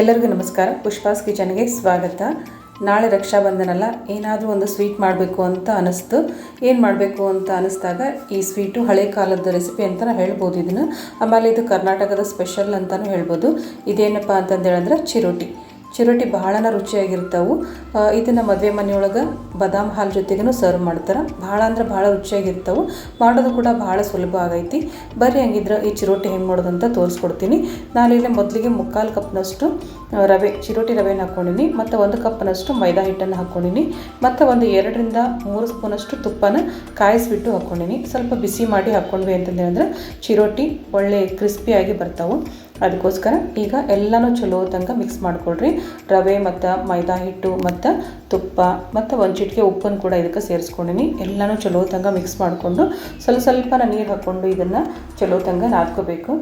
ಎಲ್ಲರಿಗೂ ನಮಸ್ಕಾರ. ಪುಷ್ಪಾಸ್ ಕಿಚನ್ಗೆ ಸ್ವಾಗತ. ನಾಳೆ ರಕ್ಷಾಬಂಧನಲ್ಲ, ಏನಾದರೂ ಒಂದು ಸ್ವೀಟ್ ಮಾಡಬೇಕು ಅಂತ ಅನಿಸ್ತು. ಏನು ಮಾಡಬೇಕು ಅಂತ ಅನಿಸ್ದಾಗ ಈ ಸ್ವೀಟು ಹಳೆ ಕಾಲದ ರೆಸಿಪಿ ಅಂತ ಹೇಳ್ಬೋದು ಇದನ್ನು. ಆಮೇಲೆ ಇದು ಕರ್ನಾಟಕದ ಸ್ಪೆಷಲ್ ಅಂತಲೂ ಹೇಳ್ಬೋದು. ಇದೇನಪ್ಪ ಅಂತಂದೇಳಿದ್ರೆ ಚಿರೋಟಿ. ಚಿರೋಟಿ ಬಹಳನ ರುಚಿಯಾಗಿರ್ತಾವು. ಇದನ್ನು ಮದುವೆ ಮನೆಯೊಳಗೆ ಬದಾಮ್ ಹಾಲು ಜೊತೆಗೂ ಸರ್ವ್ ಮಾಡ್ತಾರೆ. ಭಾಳ ಅಂದ್ರೆ ಭಾಳ ರುಚಿಯಾಗಿರ್ತಾವೆ. ಮಾಡೋದು ಕೂಡ ಭಾಳ ಸುಲಭ ಆಗೈತಿ. ಬರ್ರಿ ಹಂಗಿದ್ರೆ ಈ ಚಿರೋಟಿ ಹೆಂಗೆ ಮಾಡೋದು ಅಂತ ತೋರಿಸ್ಕೊಡ್ತೀನಿ. ನಾನು ಇಲ್ಲಿ ಮೊದಲಿಗೆ ಮುಕ್ಕಾಲು ಕಪ್ನಷ್ಟು ರವೆ, ಚಿರೋಟಿ ರವೆನ ಹಾಕ್ಕೊಂಡಿನಿ ಮತ್ತು ಒಂದು ಕಪ್ನಷ್ಟು ಮೈದಾ ಹಿಟ್ಟನ್ನು ಹಾಕ್ಕೊಂಡಿನಿ ಮತ್ತು ಒಂದು ಎರಡರಿಂದ ಮೂರು ಸ್ಪೂನಷ್ಟು ತುಪ್ಪನ ಕಾಯಿಸಿಬಿಟ್ಟು ಹಾಕ್ಕೊಂಡಿನಿ ಸ್ವಲ್ಪ ಬಿಸಿ ಮಾಡಿ ಹಾಕ್ಕೊಂಡ್ವಿ ಅಂತಂದೇಳಿದ್ರೆ ಚಿರೋಟಿ ಒಳ್ಳೆ ಕ್ರಿಸ್ಪಿಯಾಗಿ ಬರ್ತಾವೆ. ಅದಕ್ಕೋಸ್ಕರ ಈಗ ಎಲ್ಲನೂ ಚಲೋ ತನಕ ಮಿಕ್ಸ್ ಮಾಡ್ಕೊಳ್ರಿ. ರವೆ ಮತ್ತು ಮೈದಾ ಹಿಟ್ಟು ಮತ್ತು ತುಪ್ಪ ಮತ್ತು ಒಂದು ಚಿಟಿಕೆ ಉಪ್ಪನ್ನು ಕೂಡ ಇದಕ್ಕೆ ಸೇರಿಸ್ಕೊಂಡಿನಿ. ಎಲ್ಲನೂ ಚಲೋ ತನಕ ಮಿಕ್ಸ್ ಮಾಡಿಕೊಂಡು ಸ್ವಲ್ಪ ಸ್ವಲ್ಪನ ನೀರು ಹಾಕ್ಕೊಂಡು ಇದನ್ನು ಚಲೋ ತನಕ ನಾದ್ಕೋಬೇಕು.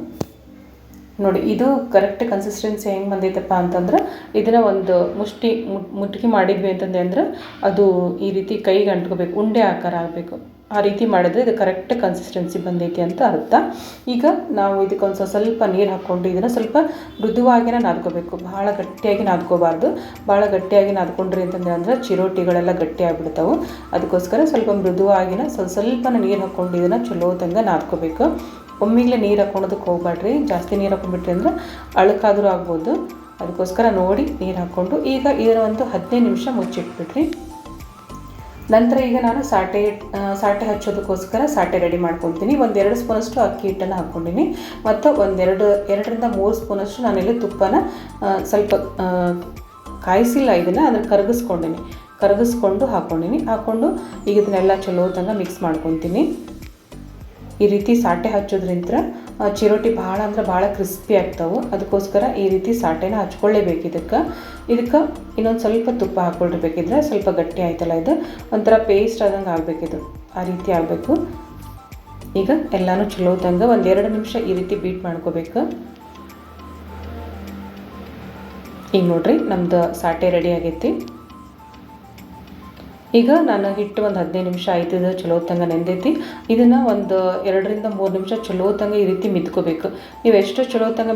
ನೋಡಿ, ಇದು ಕರೆಕ್ಟ್ ಕನ್ಸಿಸ್ಟೆನ್ಸಿ ಹೆಂಗೆ ಬಂದೈತಪ್ಪ ಅಂತಂದ್ರೆ ಇದನ್ನು ಒಂದು ಮುಷ್ಟಿ ಮುಟ್ ಮುಟ್ಗಿ ಮಾಡಿದ್ವಿ ಅಂತಂದ್ರೆ ಅಂದ್ರೆ ಅದು ಈ ರೀತಿ ಕೈಗೆ ಅಂಟ್ಕೋಬೇಕು, ಉಂಡೆ ಆಕಾರ ಆಗಬೇಕು. ಆ ರೀತಿ ಮಾಡಿದ್ರೆ ಇದು ಕರೆಕ್ಟ್ ಕನ್ಸಿಸ್ಟೆನ್ಸಿ ಬಂದೈತಿ ಅಂತ ಅರ್ಥ. ಈಗ ನಾವು ಇದಕ್ಕೊಂದು ಸ್ವಲ್ಪ ನೀರು ಹಾಕ್ಕೊಂಡು ಇದನ್ನು ಸ್ವಲ್ಪ ಮೃದುವಾಗಿನ ನಾದ್ಕೋಬೇಕು. ಭಾಳ ಗಟ್ಟಿಯಾಗಿ ನಾದ್ಕೋಬಾರ್ದು. ಭಾಳ ಗಟ್ಟಿಯಾಗಿ ನಾದ್ಕೊಂಡ್ರಿ ಅಂತಂದ್ರೆ ಅಂದರೆ ಚಿರೋಟಿಗಳೆಲ್ಲ ಗಟ್ಟಿ ಆಗ್ಬಿಡ್ತಾವೆ. ಅದಕ್ಕೋಸ್ಕರ ಸ್ವಲ್ಪ ಮೃದುವಾಗಿನ ಸ್ವಲ್ಪ ಸ್ವಲ್ಪ ನೀರು ಹಾಕ್ಕೊಂಡು ಇದನ್ನು ಚಲೋ ತಂಗ ನಾದ್ಕೋಬೇಕು. ಒಮ್ಮಿಗ್ಲೇ ನೀರು ಹಾಕ್ಕೊಳೋದಕ್ಕೆ ಹೋಗ್ಬೇಡ್ರಿ ಜಾಸ್ತಿ ನೀರು ಹಾಕೊಂಡ್ಬಿಟ್ರಿ ಅಂದ್ರೆ ಅಳುಕಾದರೂ ಆಗ್ಬೋದು. ಅದಕ್ಕೋಸ್ಕರ ನೋಡಿ ನೀರು ಹಾಕ್ಕೊಂಡು ಈಗ ಇದನ್ನು ಒಂದು ಹದಿನೈದು ನಿಮಿಷ ಮುಚ್ಚಿಟ್ಬಿಟ್ರಿ. ನಂತರ ಈಗ ನಾನು ಸಾಟೆ ಸಾಟೆ ಹಚ್ಚೋದಕ್ಕೋಸ್ಕರ ಸಾಟೆ ರೆಡಿ ಮಾಡ್ಕೊತೀನಿ ಒಂದೆರಡು ಸ್ಪೂನಷ್ಟು ಅಕ್ಕಿ ಹಿಟ್ಟನ್ನು ಹಾಕ್ಕೊಂಡಿನಿ. ಮತ್ತು ಒಂದೆರಡು, ಎರಡರಿಂದ ಮೂರು ಸ್ಪೂನಷ್ಟು ನಾನಿಲ್ಲಿ ತುಪ್ಪನ ಸ್ವಲ್ಪ ಕಾಯಿಸಿಲ್ಲ ಇದನ್ನು, ಅದನ್ನು ಕರಗಿಸ್ಕೊಂಡಿನಿ. ಕರಗಿಸ್ಕೊಂಡು ಹಾಕ್ಕೊಂಡಿನಿ. ಹಾಕ್ಕೊಂಡು ಈಗ ಇದನ್ನೆಲ್ಲ ಚಲೋ ತಂಗ ಮಿಕ್ಸ್ ಮಾಡ್ಕೊತೀನಿ ಈ ರೀತಿ ಸಾಟೆ ಹಚ್ಚೋದ್ರಿಂದ ಚಿರೋಟಿ ಭಾಳ ಅಂದ್ರೆ ಭಾಳ ಕ್ರಿಸ್ಪಿ ಆಗ್ತಾವೆ. ಅದಕ್ಕೋಸ್ಕರ ಈ ರೀತಿ ಸಾಟೆನ ಹಚ್ಕೊಳ್ಳೇಬೇಕು ಇದಕ್ಕೆ. ಇದಕ್ಕೆ ಇನ್ನೊಂದು ಸ್ವಲ್ಪ ತುಪ್ಪ ಹಾಕ್ಕೊಳ್ಬೇಕಿದ್ರೆ ಸ್ವಲ್ಪ ಗಟ್ಟಿ ಆಯ್ತಲ್ಲ ಇದು. ಒಂಥರ ಪೇಸ್ಟ್ ಆದಂಗೆ ಇದು. ಆ ರೀತಿ ಆಗಬೇಕು. ಈಗ ಎಲ್ಲನೂ ಚಲೋ ತಂಗ ಒಂದು ನಿಮಿಷ ಈ ರೀತಿ ಬೀಟ್ ಮಾಡ್ಕೋಬೇಕು. ಈಗ ನೋಡ್ರಿ ನಮ್ದು ಸಾಟೆ ರೆಡಿ ಆಗೈತಿ. ಈಗ ನಾನು ಹಿಟ್ಟು ಒಂದು ಹದಿನೈದು ನಿಮಿಷ ಆಯ್ತದ ಚಲೋ ತಂಗ ನೆಂದೈತಿ. ಇದನ್ನು ಒಂದು ಎರಡರಿಂದ ಮೂರು ನಿಮಿಷ ಚಲೋ ತಂಗ ಈ ರೀತಿ ಮಿದ್ಕೋಬೇಕು. ನೀವು ಎಷ್ಟು ಚಲೋ ತಂಗ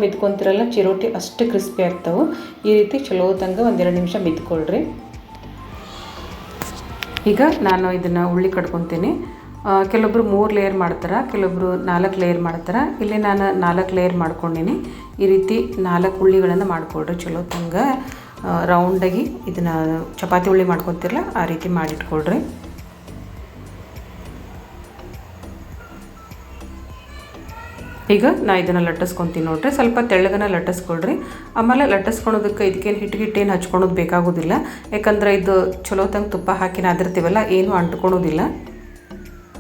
ಚಿರೋಟಿ ಅಷ್ಟು ಕ್ರಿಸ್ಪಿ ಆಗ್ತಾವೆ. ಈ ರೀತಿ ಚಲೋ ತಂಗ ಒಂದೆರಡು ನಿಮಿಷ ಮಿದ್ಕೊಳ್ರಿ. ಈಗ ನಾನು ಇದನ್ನು ಉಳ್ಳಿ ಕಟ್ಕೊತೀನಿ ಕೆಲವೊಬ್ರು ಮೂರು ಲೇಯರ್ ಮಾಡ್ತಾರೆ, ಕೆಲವೊಬ್ರು ನಾಲ್ಕು ಲೇಯರ್ ಮಾಡ್ತಾರೆ. ಇಲ್ಲಿ ನಾನು ನಾಲ್ಕು ಲೇಯರ್ ಮಾಡ್ಕೊಂಡಿನಿ. ಈ ರೀತಿ ನಾಲ್ಕು ಉಳ್ಳಿಗಳನ್ನು ಮಾಡಿಕೊಡ್ರಿ ಚಲೋ ತಂಗ ರೌಂಡಾಗಿ ಇದನ್ನು ಚಪಾತಿ ಉಳ್ಳಿ ಮಾಡ್ಕೊತಿರಲ್ಲ ಆ ರೀತಿ ಮಾಡಿಟ್ಕೊಳ್ರಿ. ಈಗ ನಾ ಇದನ್ನು ಲಟ್ಟಿಸ್ಕೊತೀನಿ ನೋಡ್ರಿ, ಸ್ವಲ್ಪ ತೆಳ್ಳಗನ ಲಟ್ಟಿಸ್ಕೊಳ್ರಿ. ಆಮೇಲೆ ಲಟ್ಟಿಸ್ಕೊಳೋದಕ್ಕೆ ಇದಕ್ಕೇನು ಹಿಟ್ಟು ಗಿಟ್ಟೇನು ಹಚ್ಕೊಳೋದು ಬೇಕಾಗೋದಿಲ್ಲ. ಯಾಕಂದ್ರೆ ಇದು ಚಲೋ ತಂಗೆ ತುಪ್ಪ ಹಾಕಿ ನಾದಿರ್ತೀವಲ್ಲ ಏನು ಅಂಟ್ಕೊಳೋದಿಲ್ಲ.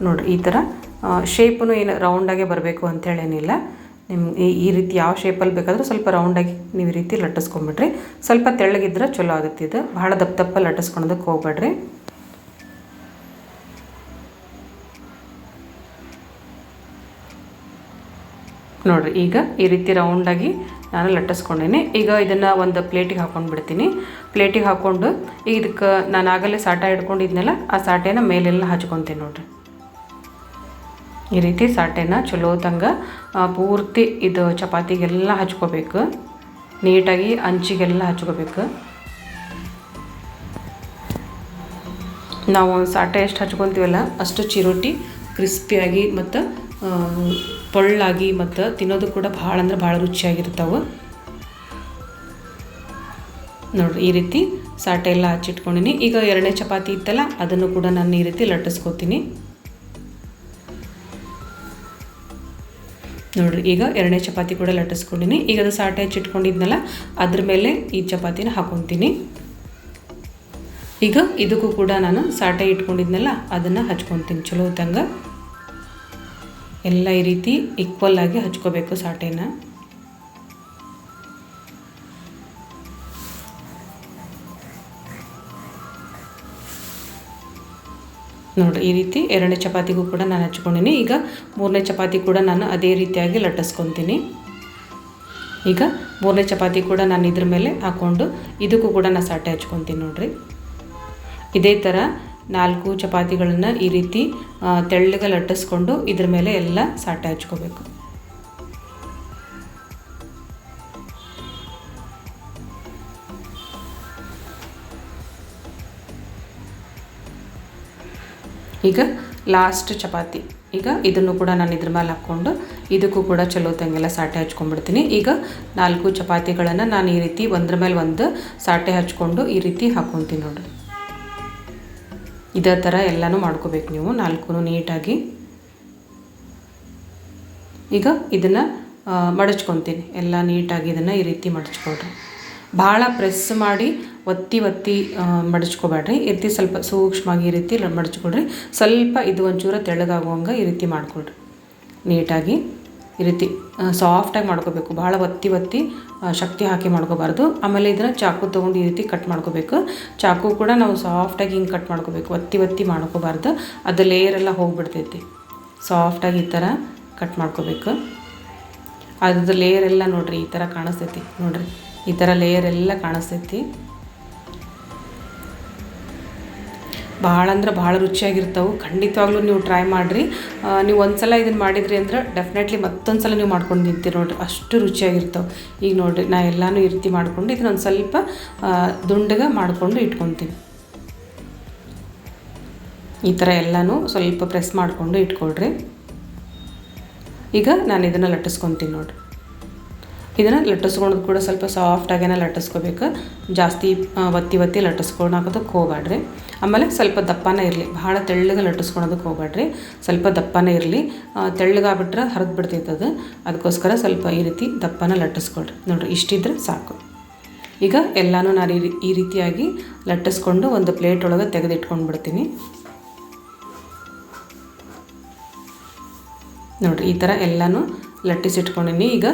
ನೋಡ್ರಿ, ಈ ಥರ ಶೇಪನ್ನು ಏನು ರೌಂಡಾಗೆ ಬರಬೇಕು ಅಂತೇಳೇನಿಲ್ಲ. ನಿಮ್ಮ ಈ ಈ ರೀತಿ ಯಾವ ಶೇಪಲ್ಲಿ ಬೇಕಾದರೂ ಸ್ವಲ್ಪ ರೌಂಡಾಗಿ ನೀವು ಈ ರೀತಿ ಲಟ್ಟಿಸ್ಕೊಂಬಿಡ್ರಿ. ಸ್ವಲ್ಪ ತೆಳ್ಳಗಿದ್ರೆ ಚಲೋ ಆಗುತ್ತೆ ಇದು. ಭಾಳ ದಪ್ಪ ದಪ್ಪ ಲಟ್ಟಿಸ್ಕೊಳೋದಕ್ಕೆ ಹೋಗ್ಬೇಡ್ರಿ. ನೋಡಿರಿ, ಈಗ ಈ ರೀತಿ ರೌಂಡಾಗಿ ನಾನು ಲಟ್ಟಿಸ್ಕೊಂಡೇನೆ. ಈಗ ಇದನ್ನು ಒಂದು ಪ್ಲೇಟಿಗೆ ಹಾಕೊಂಡು ಬಿಡ್ತೀನಿ ಪ್ಲೇಟಿಗೆ ಹಾಕ್ಕೊಂಡು ಈಗ ಇದಕ್ಕೆ ನಾನು ಆಗಲೇ ಸಾಟ ಹಿಡ್ಕೊಂಡಿದ್ನಲ್ಲ, ಆ ಸಾಟೆನ ಮೇಲೆಲ್ಲ ಹಚ್ಕೊತೀನಿ ನೋಡ್ರಿ. ಈ ರೀತಿ ಸಾಟೆನ ಚಲೋ ತಂಗ ಆ, ಪೂರ್ತಿ ಇದು ಚಪಾತಿಗೆಲ್ಲ ಹಚ್ಕೋಬೇಕು. ನೀಟಾಗಿ ಅಂಚಿಗೆಲ್ಲ ಹಚ್ಕೋಬೇಕು. ನಾವು ಸಾಟೆ ಎಷ್ಟು ಹಚ್ಕೊತೀವಲ್ಲ ಅಷ್ಟು ಚಿರೋಟಿ ಕ್ರಿಸ್ಪಿಯಾಗಿ ಮತ್ತು ಪೊಳ್ಳಾಗಿ ಮತ್ತು ತಿನ್ನೋದು ಕೂಡ ಭಾಳ ಅಂದ್ರೆ ಭಾಳ ರುಚಿಯಾಗಿರ್ತಾವೆ. ನೋಡ್ರಿ ಈ ರೀತಿ ಸಾಟೆ ಎಲ್ಲ ಹಚ್ಚಿಟ್ಕೊಂಡಿನಿ. ಈಗ ಎರಡನೇ ಚಪಾತಿ ಇತ್ತಲ್ಲ ಅದನ್ನು ಕೂಡ ನಾನು ಈ ರೀತಿ ಲಟ್ಟಿಸ್ಕೊತೀನಿ. ನೋಡ್ರಿ, ಈಗ ಎರಡನೇ ಚಪಾತಿ ಕೂಡ ಲಟ್ಟಿಸ್ಕೊಂಡಿನಿ. ಈಗ ಅದು ಸಾಟೆ ಹಚ್ಚಿಟ್ಕೊಂಡಿದ್ನಲ್ಲ, ಅದ್ರ ಮೇಲೆ ಈ ಚಪಾತಿನ ಹಾಕೊತೀನಿ. ಈಗ ಇದಕ್ಕೂ ಕೂಡ ನಾನು ಸಾಟೆ ಇಟ್ಕೊಂಡಿದ್ನಲ್ಲ, ಅದನ್ನು ಹಚ್ಕೊತೀನಿ. ಚಲೋ ತಂಗ ಎಲ್ಲ ಈ ರೀತಿ ಈಕ್ವಲ್ ಆಗಿ ಹಚ್ಕೋಬೇಕು ಸಾಟೆನ. ನೋಡಿ, ಈ ರೀತಿ ಎರಡನೇ ಚಪಾತಿಗೂ ಕೂಡ ನಾನು ಹಚ್ಕೊಂಡಿನಿ. ಈಗ ಮೂರನೇ ಚಪಾತಿ ಕೂಡ ನಾನು ಅದೇ ರೀತಿಯಾಗಿ ಲಟ್ಟಿಸ್ಕೊತೀನಿ. ಈಗ ಮೂರನೇ ಚಪಾತಿ ಕೂಡ ನಾನು ಇದ್ರ ಮೇಲೆ ಹಾಕ್ಕೊಂಡು ಇದಕ್ಕೂ ಕೂಡ ನಾನು ಸಾಟೆ ಹಚ್ಕೊತೀನಿ ನೋಡಿರಿ. ಇದೇ ಥರ ನಾಲ್ಕು ಚಪಾತಿಗಳನ್ನು ಈ ರೀತಿ ತೆಳ್ಳಗೆ ಲಟ್ಟಿಸ್ಕೊಂಡು ಇದ್ರ ಮೇಲೆ ಎಲ್ಲ ಸಾಟೆ ಹಚ್ಕೋಬೇಕು. ಈಗ ಲಾಸ್ಟ್ ಚಪಾತಿ. ಈಗ ಇದನ್ನು ಕೂಡ ನಾನು ಇದ್ರ ಮೇಲೆ ಹಾಕ್ಕೊಂಡು ಇದಕ್ಕೂ ಕೂಡ ಚಲೋ ತಂಗೆಲ್ಲ ಸಾಟೆ ಹಚ್ಕೊಂಡ್ಬಿಡ್ತೀನಿ. ಈಗ ನಾಲ್ಕು ಚಪಾತಿಗಳನ್ನು ನಾನು ಈ ರೀತಿ ಒಂದ್ರ ಮೇಲೆ ಒಂದು ಸಾಟೆ ಹಚ್ಕೊಂಡು ಈ ರೀತಿ ಹಾಕ್ಕೊತೀನಿ ನೋಡಿರಿ. ಇದೇ ಥರ ಎಲ್ಲನೂ ಮಾಡ್ಕೋಬೇಕು ನೀವು. ನಾಲ್ಕು ನೀಟಾಗಿ. ಈಗ ಇದನ್ನು ಮಡಚ್ಕೊತೀನಿ. ಎಲ್ಲ ನೀಟಾಗಿ ಇದನ್ನು ಈ ರೀತಿ ಮಡಚ್ಕೊಳ್ರಿ. ಭಾಳ ಪ್ರೆಸ್ ಮಾಡಿ ಒತ್ತಿ ಒತ್ತಿ ಮಡಚ್ಕೋಬೇಡ್ರಿ. ಈ ರೀತಿ ಸ್ವಲ್ಪ ಸೂಕ್ಷ್ಮವಾಗಿ ಈ ರೀತಿ ಮಡಚ್ಕೊಳ್ರಿ. ಸ್ವಲ್ಪ ಇದು ಒಂಚೂರು ತೆಳ್ಳಗಾಗುವಂಗೆ ಈ ರೀತಿ ಮಾಡ್ಕೊಳ್ರಿ. ನೀಟಾಗಿ ಈ ರೀತಿ ಸಾಫ್ಟಾಗಿ ಮಾಡ್ಕೋಬೇಕು. ಭಾಳ ಒತ್ತಿ ಒತ್ತಿ ಶಕ್ತಿ ಹಾಕಿ ಮಾಡ್ಕೋಬಾರ್ದು. ಆಮೇಲೆ ಇದನ್ನು ಚಾಕು ತೊಗೊಂಡು ಈ ರೀತಿ ಕಟ್ ಮಾಡ್ಕೋಬೇಕು. ಚಾಕು ಕೂಡ ನಾವು ಸಾಫ್ಟಾಗಿ ಹಿಂಗೆ ಕಟ್ ಮಾಡ್ಕೋಬೇಕು. ಒತ್ತಿ ಒತ್ತಿ ಮಾಡ್ಕೋಬಾರ್ದು. ಅದು ಲೇಯರ್ ಎಲ್ಲ ಹೋಗಿಬಿಡ್ತೈತಿ. ಸಾಫ್ಟಾಗಿ ಈ ಥರ ಕಟ್ ಮಾಡ್ಕೋಬೇಕು. ಅದ್ರದ್ದು ಲೇಯರ್ ಎಲ್ಲ ನೋಡಿರಿ, ಈ ಥರ ಕಾಣಿಸ್ತೈತಿ. ನೋಡಿರಿ. ಈ ಥರ ಲೇಯರ್ ಎಲ್ಲ ಕಾಣಿಸ್ತೈತಿ. ಭಾಳ ಅಂದ್ರೆ ಭಾಳ ರುಚಿಯಾಗಿರ್ತವೆ. ಖಂಡಿತವಾಗ್ಲೂ ನೀವು ಟ್ರೈ ಮಾಡಿರಿ. ನೀವು ಒಂದು ಸಲ ಇದನ್ನು ಮಾಡಿದ್ರಿ ಅಂದ್ರೆ ಡೆಫಿನೆಟ್ಲಿ ಮತ್ತೊಂದು ಸಲ ನೀವು ಮಾಡ್ಕೊಂಡು ನಿಂತೀರಿ ನೋಡಿರಿ. ಅಷ್ಟು ರುಚಿಯಾಗಿರ್ತವೆ. ಈಗ ನೋಡಿರಿ, ನಾ ಎಲ್ಲನೂ ಈ ರೀತಿ ಇದನ್ನ ಒಂದು ಸ್ವಲ್ಪ ದುಂಡಗೆ ಮಾಡಿಕೊಂಡು ಇಟ್ಕೊತೀನಿ. ಈ ಥರ ಎಲ್ಲನೂ ಸ್ವಲ್ಪ ಪ್ರೆಸ್ ಮಾಡಿಕೊಂಡು ಇಟ್ಕೊಳ್ರಿ. ಈಗ ನಾನು ಇದನ್ನು ಲಟ್ಟಿಸ್ಕೊತೀನಿ ನೋಡಿರಿ. ಇದನ್ನು ಲಟ್ಟಿಸ್ಕೊಳೋದು ಕೂಡ ಸ್ವಲ್ಪ ಸಾಫ್ಟಾಗೇನೆ ಲಟ್ಟಿಸ್ಕೋಬೇಕು. ಜಾಸ್ತಿ ಒತ್ತಿ ಒತ್ತಿ ಲಟ್ಟಿಸ್ಕೊಳೋದಕ್ಕೆ ಹೋಗ್ಬೇಡ್ರಿ ಆಮೇಲೆ ಸ್ವಲ್ಪ ದಪ್ಪನೇ ಇರಲಿ. ಭಾಳ ತೆಳ್ಳಗೆ ಲಟ್ಟಿಸ್ಕೊಳೋದಕ್ಕೆ ಹೋಗ್ಬೇಡ್ರಿ ಸ್ವಲ್ಪ ದಪ್ಪನೇ ಇರಲಿ. ತೆಳ್ಳಗಾಗ್ಬಿಟ್ರೆ ಹರಿದು ಬಿಡ್ತೈತೆ ಅದು. ಅದಕ್ಕೋಸ್ಕರ ಸ್ವಲ್ಪ ಈ ರೀತಿ ದಪ್ಪನ ಲಟ್ಟಿಸ್ಕೊಳ್ರಿ. ನೋಡಿರಿ, ಇಷ್ಟಿದ್ರೆ ಸಾಕು. ಈಗ ಎಲ್ಲನೂ ನಾನು ಈ ರೀತಿಯಾಗಿ ಲಟ್ಟಿಸ್ಕೊಂಡು ಒಂದು ಪ್ಲೇಟ್ ಒಳಗೆ ತೆಗೆದಿಟ್ಕೊಂಡು ಬಿಡ್ತೀನಿ ನೋಡಿರಿ, ಈ ಥರ ಎಲ್ಲನೂ ಲಟ್ಟಿಸಿಟ್ಕೊಂಡಿನಿ ಈಗ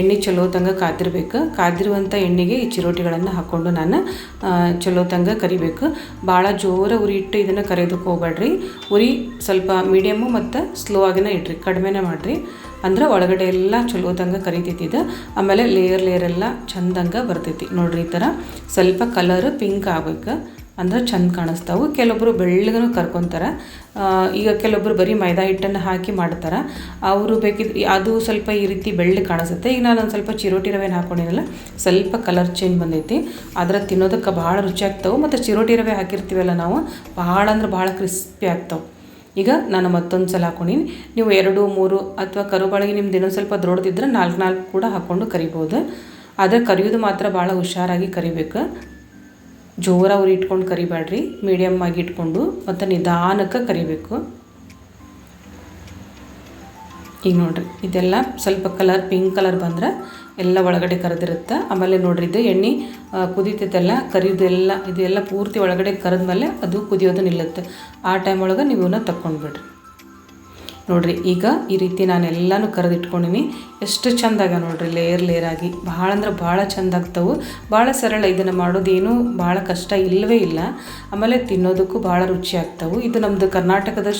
ಎಣ್ಣೆ ಚಲೋ ತಂಗ ಕಾದಿರ್ಬೇಕು. ಕಾದಿರುವಂಥ ಎಣ್ಣೆಗೆ ಈ ಚಿರೋಟಿಗಳನ್ನು ಹಾಕ್ಕೊಂಡು ನಾನು ಚಲೋ ತಂಗ ಕರಿಬೇಕು. ಭಾಳ ಜೋರ ಉರಿ ಇಟ್ಟು ಇದನ್ನು ಕರೆಯೋದಕ್ಕೆ ಹೋಗ್ಬೇಡ್ರಿ. ಉರಿ ಸ್ವಲ್ಪ ಮೀಡಿಯಮ್ಮು ಮತ್ತು ಸ್ಲೋ ಆಗಿನ ಇಡ್ರಿ. ಕಡಿಮೆನೇ ಮಾಡಿರಿ. ಅಂದ್ರೆ ಒಳಗಡೆ ಎಲ್ಲ ಚಲೋ ತಂಗ ಕರಿತೈತಿ ಇದು. ಆಮೇಲೆ ಲೇಯರ್ ಲೇಯರ್ ಎಲ್ಲ ಚಂದಂಗೆ ಬರ್ತೈತಿ. ನೋಡ್ರಿ ಈ ಥರ ಸ್ವಲ್ಪ ಕಲರ್ ಪಿಂಕ್ ಆಗ್ಬೇಕು. ಅಂದ್ರೆ ಚಂದ ಕಾಣಿಸ್ತಾವು. ಕೆಲವೊಬ್ಬರು ಬೆಳ್ಳಗೂ ಕರ್ಕೊತಾರೆ. ಈಗ ಕೆಲವೊಬ್ಬರು ಬರೀ ಮೈದಾ ಹಿಟ್ಟನ್ನು ಹಾಕಿ ಮಾಡ್ತಾರೆ. ಅವರು ಬೇಕಿದ್ರೆ ಅದು ಸ್ವಲ್ಪ ಈ ರೀತಿ ಬೆಳ್ಳಗೆ ಕಾಣಿಸುತ್ತೆ. ಈಗ ನಾನು ಒಂದು ಸ್ವಲ್ಪ ಚಿರೋಟಿ ರವೆನ ಹಾಕೊಂಡಿರಲ್ಲ ಸ್ವಲ್ಪ ಕಲರ್ ಚೇಂಜ್ ಬಂದೈತಿ. ಅದರ ತಿನ್ನೋದಕ್ಕೆ ಭಾಳ ರುಚಿ ಆಗ್ತಾವೆ. ಮತ್ತು ಚಿರೋಟಿ ರವೆ ಹಾಕಿರ್ತೀವಲ್ಲ ನಾವು, ಭಾಳ ಅಂದ್ರೆ ಭಾಳ ಕ್ರಿಸ್ಪಿ ಆಗ್ತಾವೆ. ಈಗ ನಾನು ಮತ್ತೊಂದು ಸಲ ಹಾಕೊಂಡಿನಿ. ನೀವು ಎರಡು, ಮೂರು ಅಥವಾ ಕರುಬಾಳಿಗೆ ನಿಮ್ದು ಇನ್ನೊಂದು ಸ್ವಲ್ಪ ದೊಡ್ಡದಿದ್ದರೆ ನಾಲ್ಕು ನಾಲ್ಕು ಕೂಡ ಹಾಕ್ಕೊಂಡು ಕರಿಬೋದು. ಆದರೆ ಕರಿಯೋದು ಮಾತ್ರ ಭಾಳ ಹುಷಾರಾಗಿ ಕರಿಬೇಕು. ಜೋರ ಉರಿ ಇಟ್ಕೊಂಡು ಕರಿಬೇಡ್ರಿ ಮೀಡಿಯಮ್ ಆಗಿ ಇಟ್ಕೊಂಡು ಮತ್ತು ನಿಧಾನಕ್ಕೆ ಕರಿಬೇಕು. ಈಗ ನೋಡಿರಿ, ಇದೆಲ್ಲ ಸ್ವಲ್ಪ ಕಲರ್ ಪಿಂಕ್ ಕಲರ್ ಬಂದ್ರೆ ಎಲ್ಲ ಒಳಗಡೆ ಕರೆದಿರುತ್ತೆ. ಆಮೇಲೆ ನೋಡ್ರಿ, ಇದು ಎಣ್ಣೆ ಕುದೀತೈತೆಲ್ಲ ಕರಿದೆಲ್ಲ, ಇದೆಲ್ಲ ಪೂರ್ತಿ ಒಳಗಡೆ ಕರೆದ್ಮೇಲೆ ಅದು ಕುದಿಯೋದು ನಿಲ್ಲುತ್ತೆ. ಆ ಟೈಮ್ ಒಳಗೆ ನೀವು ಇವನ್ನ ತಕ್ಕೊಂಡ್ಬಿಡ್ರಿ. ನೋಡಿರಿ, ಈಗ ಈ ರೀತಿ ನಾನು ಎಲ್ಲನೂ ಕರೆದಿಟ್ಕೊಂಡಿನಿ. ಎಷ್ಟು ಚೆಂದಾಗ ನೋಡಿರಿ ಲೇಯರ್ ಲೇಯರ್ ಆಗಿ. ಭಾಳ ಅಂದ್ರೆ ಭಾಳ ಚಂದ ಆಗ್ತವೆ ಭಾಳ ಸರಳ ಇದನ್ನು ಮಾಡೋದೇನು ಭಾಳ ಕಷ್ಟ ಇಲ್ಲವೇ ಇಲ್ಲ. ಆಮೇಲೆ ತಿನ್ನೋದಕ್ಕೂ ಭಾಳ ರುಚಿ ಆಗ್ತವೆ. ಇದು ನಮ್ಮದು ಕರ್ನಾಟಕದ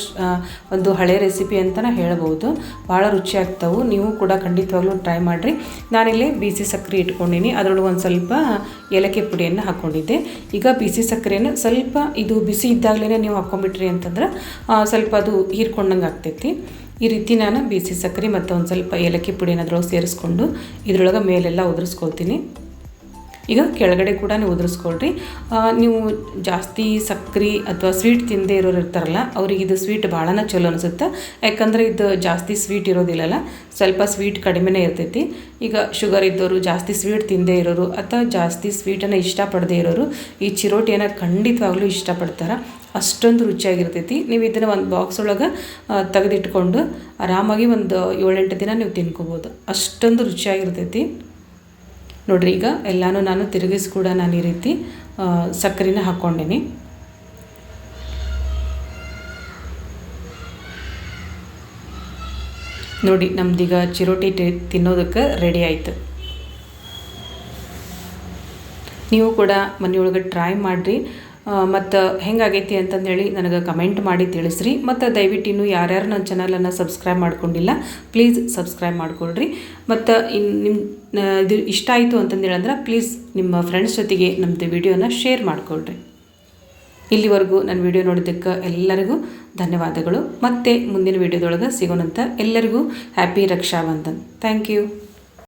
ಒಂದು ಹಳೆ ರೆಸಿಪಿ ಅಂತಲೇ ಹೇಳ್ಬೋದು. ಭಾಳ ರುಚಿ ಆಗ್ತವೆ. ನೀವು ಕೂಡ ಖಂಡಿತವಾಗ್ಲೂ ಟ್ರೈ ಮಾಡಿರಿ. ನಾನಿಲ್ಲಿ ಬಿಸಿ ಸಕ್ಕರೆ ಇಟ್ಕೊಂಡಿನಿ. ಅದರೊಳಗೆ ಒಂದು ಸ್ವಲ್ಪ ಏಲಕ್ಕಿ ಪುಡಿಯನ್ನು ಹಾಕ್ಕೊಂಡಿದ್ದೆ ಈಗ ಬಿಸಿ ಸಕ್ಕರೆಯನ್ನು ಸ್ವಲ್ಪ ಇದು ಬಿಸಿ ಇದ್ದಾಗಲೇ ನೀವು ಹಾಕ್ಕೊಂಬಿಟ್ರಿ ಅಂತಂದ್ರೆ ಸ್ವಲ್ಪ ಅದು ಹೀರ್ಕೊಂಡಂಗೆ ಆಗ್ತೈತಿ. ಈ ರೀತಿ ನಾನು ಬಿಸಿ ಸಕ್ಕರೆ ಮತ್ತು ಒಂದು ಸ್ವಲ್ಪ ಏಲಕ್ಕಿ ಪುಡಿನ ಅದ್ರೊಳಗೆ ಸೇರಿಸ್ಕೊಂಡು ಇದರೊಳಗೆ ಮೇಲೆಲ್ಲ ಉದುರಿಸ್ಕೊಳ್ತೀನಿ. ಈಗ ಕೆಳಗಡೆ ಕೂಡ ನೀವು ಉದುರಿಸ್ಕೊಳ್ರಿ. ನೀವು ಜಾಸ್ತಿ ಸಕ್ಕರೆ ಅಥವಾ ಸ್ವೀಟ್ ತಿಂದೇ ಇರೋರು ಇರ್ತಾರಲ್ಲ, ಅವ್ರಿಗೆ ಇದು ಸ್ವೀಟ್ ಭಾಳನ ಚಲೋ ಅನಿಸುತ್ತೆ. ಯಾಕಂದರೆ ಇದು ಜಾಸ್ತಿ ಸ್ವೀಟ್ ಇರೋದಿಲ್ಲಲ್ಲ, ಸ್ವಲ್ಪ ಸ್ವೀಟ್ ಕಡಿಮೆನೇ ಇರ್ತೈತಿ. ಈಗ ಶುಗರ್ ಇದ್ದವರು ಜಾಸ್ತಿ ಸ್ವೀಟ್ ತಿಂದೇ ಇರೋರು ಅಥವಾ ಜಾಸ್ತಿ ಸ್ವೀಟನ್ನು ಇಷ್ಟಪಡದೇ ಇರೋರು, ಈ ಚಿರೋಟಿಯನ್ನು ಖಂಡಿತವಾಗ್ಲೂ ಇಷ್ಟಪಡ್ತಾರೆ. ಅಷ್ಟೊಂದು ರುಚಿಯಾಗಿರ್ತೈತಿ. ನೀವು ಇದನ್ನು ಒಂದು ಬಾಕ್ಸ್ ಒಳಗೆ ತೆಗೆದಿಟ್ಕೊಂಡು ಆರಾಮಾಗಿ ಒಂದು ಏಳೆಂಟು ದಿನ ನೀವು ತಿನ್ಕೋಬೋದು. ಅಷ್ಟೊಂದು ರುಚಿಯಾಗಿರ್ತೈತಿ. ನೋಡಿರಿ, ಈಗ ಎಲ್ಲನೂ ನಾನು ತಿರುಗಿಸಿ ಕೂಡ ನಾನು ಈ ರೀತಿ ಸಕ್ಕರೆನ ಹಾಕ್ಕೊಂಡೀನಿ. ನೋಡಿ, ನಮ್ದೀಗ ಚಿರೋಟಿ ತಿನ್ನೋದಕ್ಕೆ ರೆಡಿ ಆಯಿತು. ನೀವು ಕೂಡ ಮನೆಯೊಳಗೆ ಟ್ರೈ ಮಾಡಿರಿ. ಮತ್ತು ಹೆಂಗಾಗೈತಿ ಅಂತಂದೇಳಿ ನನಗೆ ಕಮೆಂಟ್ ಮಾಡಿ ತಿಳಿಸ್ರಿ. ಮತ್ತು ದಯವಿಟ್ಟು ಇನ್ನೂ ಯಾರ್ಯಾರು ನನ್ನ ಚಾನಲನ್ನು ಸಬ್ಸ್ಕ್ರೈಬ್ ಮಾಡ್ಕೊಂಡಿಲ್ಲ ಪ್ಲೀಸ್ ಸಬ್ಸ್ಕ್ರೈಬ್ ಮಾಡಿಕೊಳ್ರಿ. ಮತ್ತು ಇನ್ನು ನಿಮ್ಮ ಇದು ಇಷ್ಟ ಆಯಿತು ಅಂತಂದೇಳಂದ್ರೆ ಪ್ಲೀಸ್ ನಿಮ್ಮ ಫ್ರೆಂಡ್ಸ್ ಜೊತೆಗೆ ನಮ್ಮದು ವಿಡಿಯೋನ ಶೇರ್ ಮಾಡಿಕೊಳ್ರಿ. ಇಲ್ಲಿವರೆಗೂ ನನ್ನ ವಿಡಿಯೋ ನೋಡಿದ್ದಕ್ಕೆ ಎಲ್ಲರಿಗೂ ಧನ್ಯವಾದಗಳು. ಮತ್ತು ಮುಂದಿನ ವಿಡಿಯೋದೊಳಗೆ ಸಿಗೋಣಂತ ಎಲ್ಲರಿಗೂ ಹ್ಯಾಪಿ ರಕ್ಷಾಬಂಧನ್. Thank you